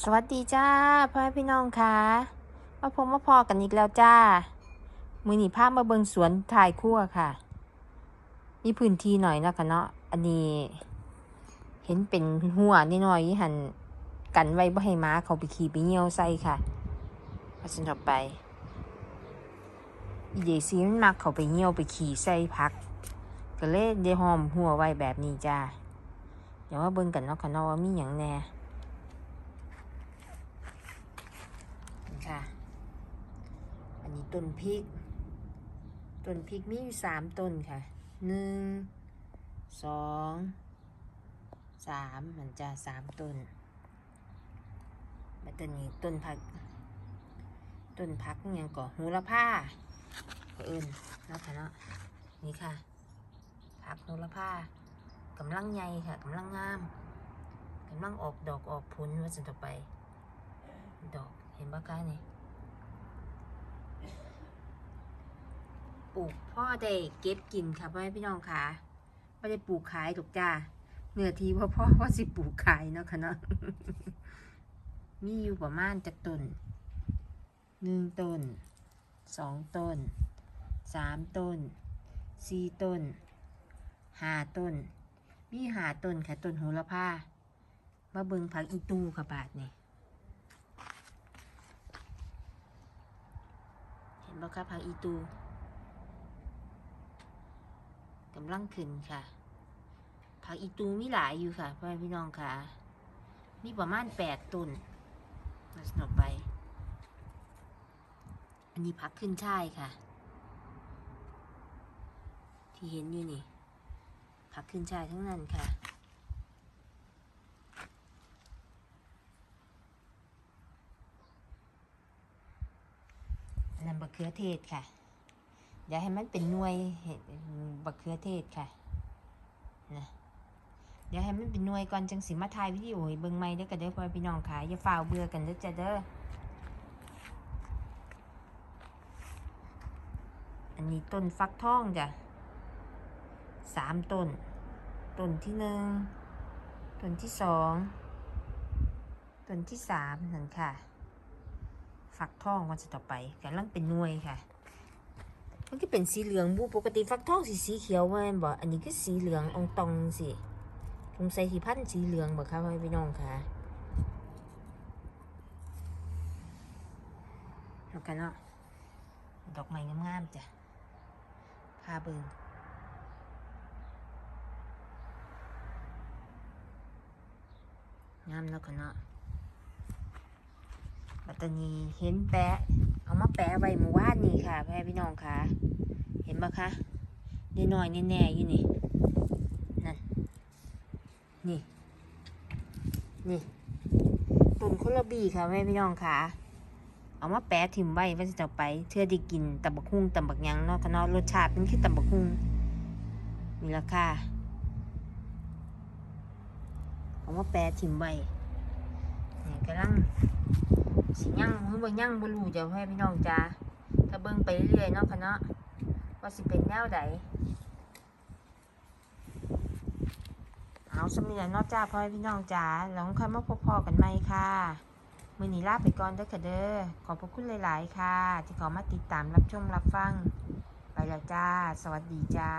สวัสดีจ้าพ่อแม่พี่น้องค่ะมาพบมาพอกันอีกแล้วจ้า มือหนีภาพมาเบิงสวนถ่ายครั่วค่ะ มีพื้นที่หน่อยนะคะเนาะ อันนี้ เห็นเป็นหัวนิดหน่อยหันกันไว้บ่ให้ม้าเขาไปขี่ไปเหี่ยวใส่ค่ะเอาฉันต่อไปอีเดซีมันมักเขาไปเหี่ยวไปขี่ใส่พัก ก็เลยได้หอมหัวไว้แบบนี้จ้า เดี๋ยวมาเบิ่งกันเนาะค่ะเนาะว่ามีหยังแน่ค่ะ อั นี้ต้นพริก ต้นพริกมีอยู่สามต้นค่ะหนึ่งสองสามมันจะสามต้นแล้วต้นนี้ต้นผัก ต้นผักยังก่อหูละผ้าเอิญเนาะค่ะเนาะนี่ค่ะ ผักหูละผ้ากำลังใหญ่ค่ะกำลังงามกำลังออกดอกออกผลว่าจะต่อไป ดอกเห็นบ้าก้านี่ ปลูกพ่อได้เก็บกินค่ะพ่อแม่พี่น้องค่ะไม่ได้ปลูกขายถูกจ้าเนื้อที่พ่อพ่อว่าสิปลูกขายเนาะค่ะเนาะมีอยู่ประมาณจากต้นหนึ่งต้นสองต้นสามต้นสี่ต้นห้าต้น มีห้าต้นค่ะต้นโหระพามาเบิงผักอีตูค่ะบาทนี่เห็นบ่คะผักอีตู กำลังขึ้นค่ะ ผักอีตูมีหลายอยู่ค่ะพ่อแม่พี่น้องค่ะ มีประมาณแปดต้นมาสนอไป อันนี้ผักขึ้นช่ายค่ะ ที่เห็นอยู่นี่ ผักขึ้นช่ายทั้งนั้นค่ะนั้นบักเขือเทศค่ะ อย่าให้มันเป็นหน่วยเห็ดบักเขือเทศค่ะนะเดี๋ยวให้มันเป็นหน่วยก่อนจังสิมาถ่ายวิดีโอให้เบิ่งใหม่เด้อกันเด้อพ่อพี่น้องค่ะอย่าฝ่าวเบื่อกันเด้อจ้ะเด้ออันนี้ต้นฟักทองจ้ะสามต้น ต้นที่หนึ่งต้นที่สองต้นที่สามนั่นค่ะ ฟักทองวันต่อไปกำลังเป็นหน่วยค่ะ มันก็เป็นสีเหลืองบูปกติฟักทองสีสีเขียวแมันบอกอันนี้ก็สีเหลืององตองสิสงสัยที่พันธ์สีเหลืองบอกค่ะพ่อพี่น้องค่ะแล้วกันเนาะดอกไม้งามๆจ้ะพาเบิงงามแล้วกันเนาะ ปัตตานีเห็นแปะ เอามาแปะไว้เมื่อวานนี่ค่ะแพ่พี่น้องค่ะ เห็นปะคะได้น้อยแน่ๆอยู่นี่นั่นนี่ นี่ต้นคนละบีค่ะแม่พี่น้องค่ะ เอามาแปะถิ่มไว้ว่าจะไปเพื่อได้กินตำบักฮุ่งตำบักยังนาะค่ะเนาะรสชาติมันคือตำบักฮุ่งนี่ละค่ะเอามาแปะถิ่มไว้ นี่กำลังสิยั่งหรือบ่ยั่งบ่รู้จ้ะพ่อแม่พี่น้องจ้าถ้าเบิ่งไปเรื่อยๆเนาะค่ะเนาะว่าสิเป็นแนวใดเอาสมีแล้วเนาะจ้าพ่อแม่พี่น้องจ้าแล้วค่อยมาพบพอกันใหม่ค่ะมื้อนี้ลาไปก่อนเด้อค่ะเด้อขอบพระคุณหลาย ๆ ค่ะ ที่เขอมาติดตามรับชมรับฟัง ไปแล้วจ้า สวัสดีจ้า